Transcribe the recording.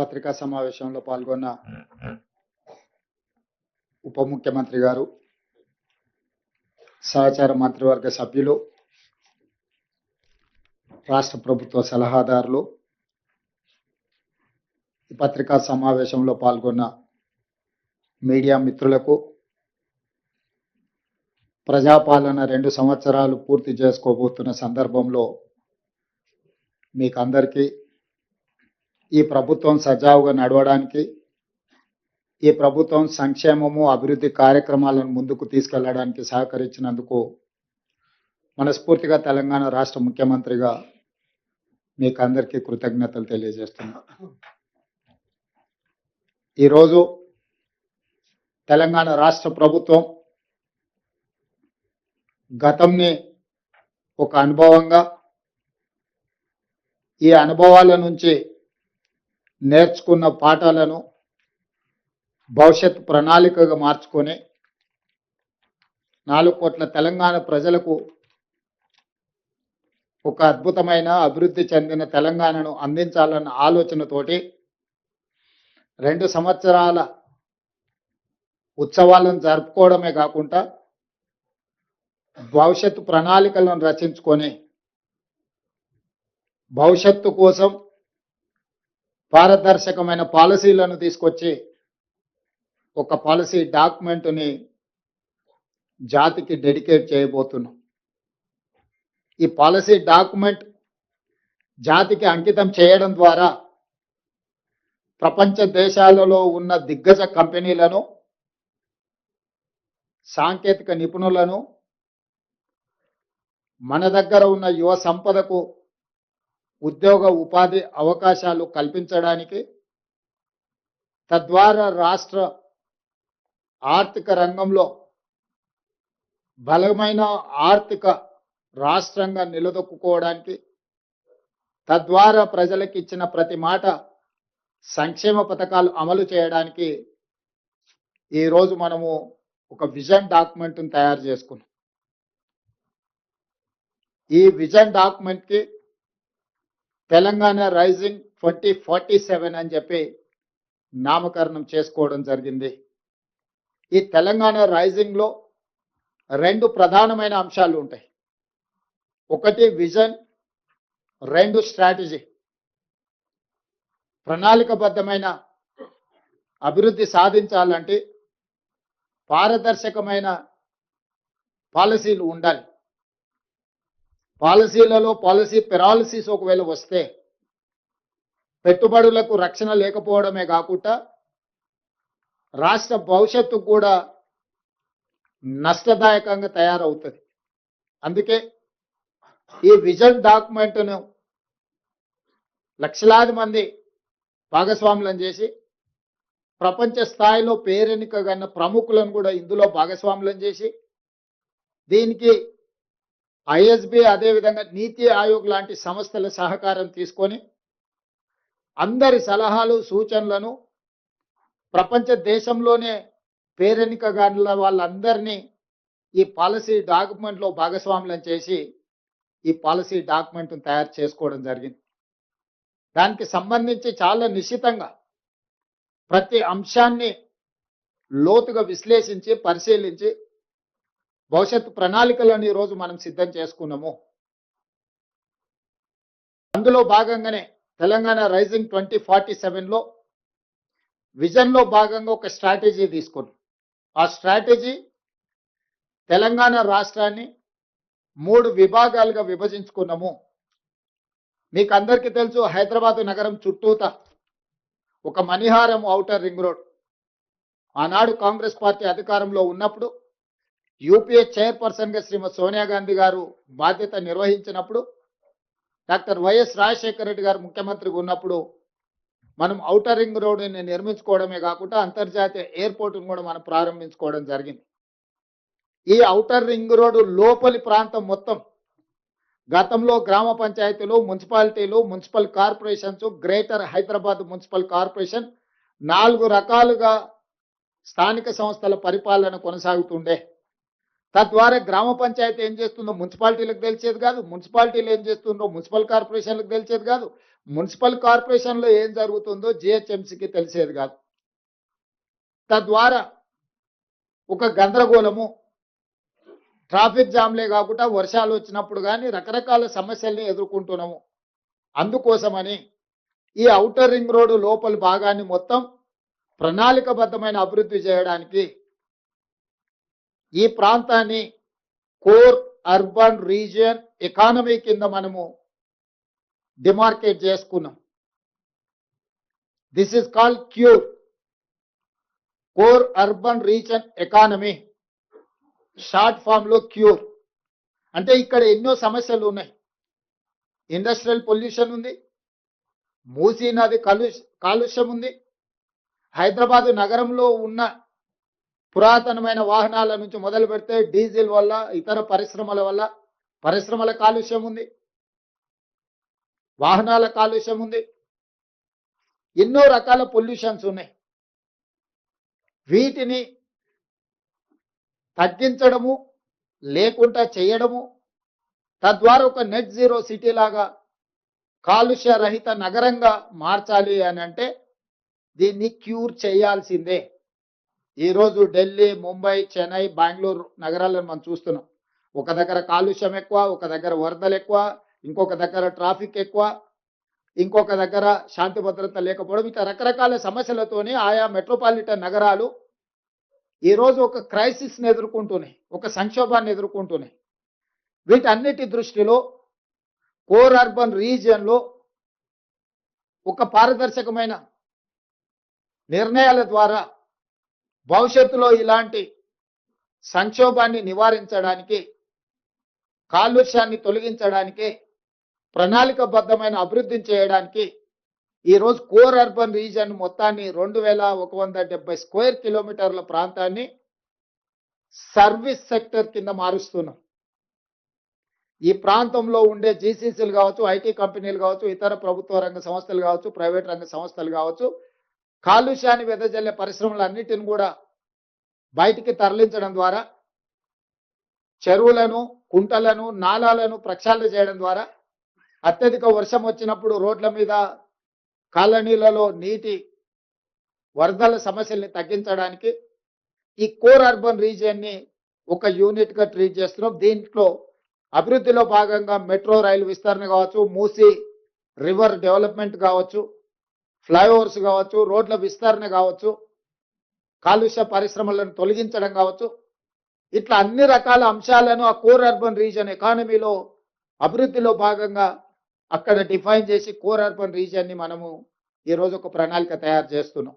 పత్రికా సమావేశంలో పాల్గొన్న ఉప ముఖ్యమంత్రి గారు సహచార మంత్రివర్గ సభ్యులు రాష్ట్ర ప్రభుత్వ సలహాదారులు ఈ పత్రికా సమావేశంలో పాల్గొన్న మీడియా మిత్రులకు ప్రజాపాలన రెండు సంవత్సరాలు పూర్తి చేసుకోబోతున్న సందర్భంలో మీకు అందరికీ ఈ ప్రభుత్వం సజావుగా నడవడానికి ఈ ప్రభుత్వం సంక్షేమము అభివృద్ధి కార్యక్రమాలను ముందుకు తీసుకెళ్ళడానికి సహకరించినందుకు మనస్ఫూర్తిగా తెలంగాణ రాష్ట్ర ముఖ్యమంత్రిగా మీకు అందరికీ కృతజ్ఞతలు తెలియజేస్తున్నా. ఈరోజు తెలంగాణ రాష్ట్ర ప్రభుత్వం గతంని ఒక అనుభవంగా ఈ అనుభవాల నుంచి నేర్చుకున్న పాఠాలను భవిష్యత్ ప్రణాళికగా మార్చుకొని నాలుగు కోట్ల తెలంగాణ ప్రజలకు ఒక అద్భుతమైన అభివృద్ధి చెందిన తెలంగాణను అందించాలన్న ఆలోచనతోటి రెండు సంవత్సరాల ఉత్సవాలను జరుపుకోవడమే కాకుండా భవిష్యత్తు ప్రణాళికలను రచించుకొని భవిష్యత్తు కోసం పారదర్శకమైన పాలసీలను తీసుకొచ్చి ఒక పాలసీ డాక్యుమెంట్ని జాతికి డెడికేట్ చేయబోతున్నాం. ఈ పాలసీ డాక్యుమెంట్ జాతికి అంకితం చేయడం ద్వారా ప్రపంచ దేశాలలో ఉన్న దిగ్గజ కంపెనీలను సాంకేతిక నిపుణులను మన దగ్గర ఉన్న యువ సంపదకు ఉద్యోగ ఉపాధి అవకాశాలు కల్పించడానికి తద్వారా రాష్ట్ర ఆర్థిక రంగంలో బలమైన ఆర్థిక రాష్ట్రంగా నిలదొక్కుకోవడానికి తద్వారా ప్రజలకు ఇచ్చిన ప్రతి మాట సంక్షేమ పథకాలు అమలు చేయడానికి ఈరోజు మనము ఒక విజన్ డాక్యుమెంట్ని తయారు చేసుకున్నాం. ఈ vision డాక్యుమెంట్కి Telangana rising twenty forty seven అని చెప్పి నామకరణం చేసుకోవడం జరిగింది. ఈ తెలంగాణ రైజింగ్లో రెండు ప్రధానమైన అంశాలు ఉంటాయి. ఒకటి విజన్ రెండు స్ట్రాటజీ ప్రణాళికబద్ధమైన అభివృద్ధి సాధించాలంటే పారదర్శకమైన పాలసీలు ఉండాలి. పాలసీలలో పాలసీ పెరాలసీస్ ఒకవేళ వస్తే పెట్టుబడులకు రక్షణ లేకపోవడమే కాకుండా రాష్ట్ర భవిష్యత్తు కూడా నష్టదాయకంగా తయారవుతుంది. అందుకే ఈ విజన్ డాక్యుమెంట్ను లక్షలాది మంది భాగస్వాములను చేసి ప్రపంచ స్థాయిలో పేరెన్నికగన్న ప్రముఖులను కూడా ఇందులో భాగస్వాములను చేసి దీనికి ఐఎస్బి అదేవిధంగా నీతి ఆయోగ్ లాంటి సంస్థల సహకారం తీసుకొని అందరి సలహాలు సూచనలను ప్రపంచ దేశంలోనే పేరెన్నికగానుల వాళ్ళందరినీ ఈ పాలసీ డాక్యుమెంట్లో భాగస్వాములను చేసి ఈ పాలసీ డాక్యుమెంట్ను తయారు చేసుకోవడం జరిగింది. దానికి సంబంధించి చాలా నిశ్చితంగా ప్రతి అంశాన్ని లోతుగా విశ్లేషించి పరిశీలించి భవిష్యత్తు ప్రణాళికలను ఈరోజు మనం సిద్ధం చేసుకున్నాము. అందులో భాగంగానే తెలంగాణ రైజింగ్ ట్వంటీ ఫార్టీ సెవెన్లో విజన్లో భాగంగా ఒక స్ట్రాటజీ తీసుకున్నాం. ఆ స్ట్రాటజీ తెలంగాణ రాష్ట్రాన్ని మూడు విభాగాలుగా విభజించుకున్నాము. మీకు అందరికీ తెలుసు హైదరాబాద్ నగరం చుట్టూత ఒక మణిహారం ఔటర్ రింగ్ రోడ్ ఆనాడు కాంగ్రెస్ పార్టీ అధికారంలో ఉన్నప్పుడు యూపీఏ చైర్పర్సన్గా శ్రీమతి సోనియా గాంధీ గారు బాధ్యత నిర్వహించినప్పుడు doctor Y S Rajasekhara Reddy garu ముఖ్యమంత్రిగా ఉన్నప్పుడు మనం ఔటర్ రింగ్ రోడ్ని నిర్మించుకోవడమే కాకుండా అంతర్జాతీయ ఎయిర్పోర్ట్ను కూడా మనం ప్రారంభించుకోవడం జరిగింది. ఈ ఔటర్ రింగ్ రోడ్డు లోపలి ప్రాంతం మొత్తం గతంలో గ్రామ పంచాయతీలు మున్సిపాలిటీలు municipal corporations greater Hyderabad municipal corporation నాలుగు రకాలుగా స్థానిక సంస్థల పరిపాలన కొనసాగుతుండే. తద్వారా గ్రామ పంచాయతీ ఏం చేస్తుందో మున్సిపాలిటీలకు తెలిసేది కాదు మున్సిపాలిటీలు ఏం చేస్తుందో మున్సిపల్ కార్పొరేషన్లకు తెలిసేది కాదు మున్సిపల్ కార్పొరేషన్లో ఏం జరుగుతుందో జిహెచ్ఎంసీకి తెలిసేది కాదు. తద్వారా ఒక గందరగోళము ట్రాఫిక్ జామ్లే కాకుండా వర్షాలు వచ్చినప్పుడు కానీ రకరకాల సమస్యల్ని ఎదుర్కొంటున్నాము. అందుకోసమని ఈ ఔటర్ రింగ్ రోడ్డు లోపల భాగాన్ని మొత్తం ప్రణాళికబద్ధమైన అభివృద్ధి చేయడానికి ఈ ప్రాంతాన్ని కోర్ అర్బన్ రీజియన్ ఎకానమీ కింద మనము డిమార్కేట్ చేసుకున్నాం. This is call CURE core urban region economy. Short ఫామ్లో క్యూర్ అంటే ఇక్కడ ఎన్నో సమస్యలు ఉన్నాయి. ఇండస్ట్రియల్ పొల్యూషన్ ఉంది. మూసీ నది కలు కాలుష్యం ఉంది. హైదరాబాద్ నగరంలో ఉన్న పురాతనమైన వాహనాల నుంచి మొదలు పెడితే డీజిల్ వల్ల ఇతర పరిశ్రమల వల్ల పరిశ్రమల కాలుష్యం ఉంది. వాహనాల కాలుష్యం ఉంది. ఎన్నో రకాల పొల్యూషన్స్ ఉన్నాయి. వీటిని తగ్గించడము లేకుండా చేయడము తద్వారా ఒక నెట్ జీరో సిటీ లాగా కాలుష్య రహిత నగరంగా మార్చాలి అని అంటే దీన్ని క్యూర్ చేయాల్సిందే. ఈరోజు ఢిల్లీ ముంబై చెన్నై బెంగళూరు నగరాలను మనం చూస్తున్నాం. ఒక దగ్గర కాలుష్యం ఎక్కువ ఒక దగ్గర వరదలు ఎక్కువ ఇంకొక దగ్గర ట్రాఫిక్ ఎక్కువ ఇంకొక దగ్గర శాంతి భద్రత లేకపోవడం ఇట్లా రకరకాల సమస్యలతోనే ఆయా మెట్రోపాలిటన్ నగరాలు ఈరోజు ఒక క్రైసిస్ని ఎదుర్కొంటున్నాయి ఒక సంక్షోభాన్ని ఎదుర్కొంటున్నాయి. వీటన్నిటి దృష్టిలో కోర్ అర్బన్ రీజియన్లో ఒక పారదర్శకమైన నిర్ణయాల ద్వారా భవిష్యత్తులో ఇలాంటి సంక్షోభాన్ని నివారించడానికి కాలుష్యాన్ని తొలగించడానికి ప్రణాళికబద్ధమైన అభివృద్ధిని చేయడానికి ఈరోజు కోర్ అర్బన్ రీజన్ మొత్తాన్ని రెండు వేల ఒక వంద డెబ్బై స్క్వేర్ కిలోమీటర్ల ప్రాంతాన్ని సర్వీస్ సెక్టర్ కింద మారుస్తున్నాం. ఈ ప్రాంతంలో ఉండే జీసీసీలు కావచ్చు ఐటీ కంపెనీలు కావచ్చు ఇతర ప్రభుత్వ రంగ సంస్థలు కావచ్చు ప్రైవేట్ రంగ సంస్థలు కావచ్చు కాలుష్యాన్ని వెదజల్లే పరిశ్రమలన్నిటిని కూడా బయటికి తరలించడం ద్వారా చెరువులను కుంటలను నాలాలను ప్రక్షాళన చేయడం ద్వారా అత్యధిక వర్షం వచ్చినప్పుడు రోడ్ల మీద కాలనీలలో నీటి వరదల సమస్యల్ని తగ్గించడానికి ఈ కోర్ అర్బన్ రీజియన్ని ఒక యూనిట్గా ట్రీట్ చేస్తున్నాం. దీంట్లో అభివృద్ధిలో భాగంగా మెట్రో రైలు విస్తరణ కావచ్చు మూసి రివర్ డెవలప్మెంట్ కావచ్చు ఫ్లైఓవర్స్ కావచ్చు రోడ్ల విస్తరణ కావచ్చు కాలుష్య పరిశ్రమలను తొలగించడం కావచ్చు ఇట్లా అన్ని రకాల అంశాలను ఆ కోర్ అర్బన్ రీజన్ ఎకానమీలో అభివృద్ధిలో భాగంగా అక్కడ డిఫైన్ చేసి కోర్ అర్బన్ రీజియన్ని మనము ఈరోజు ఒక ప్రణాళిక తయారు చేస్తున్నాం.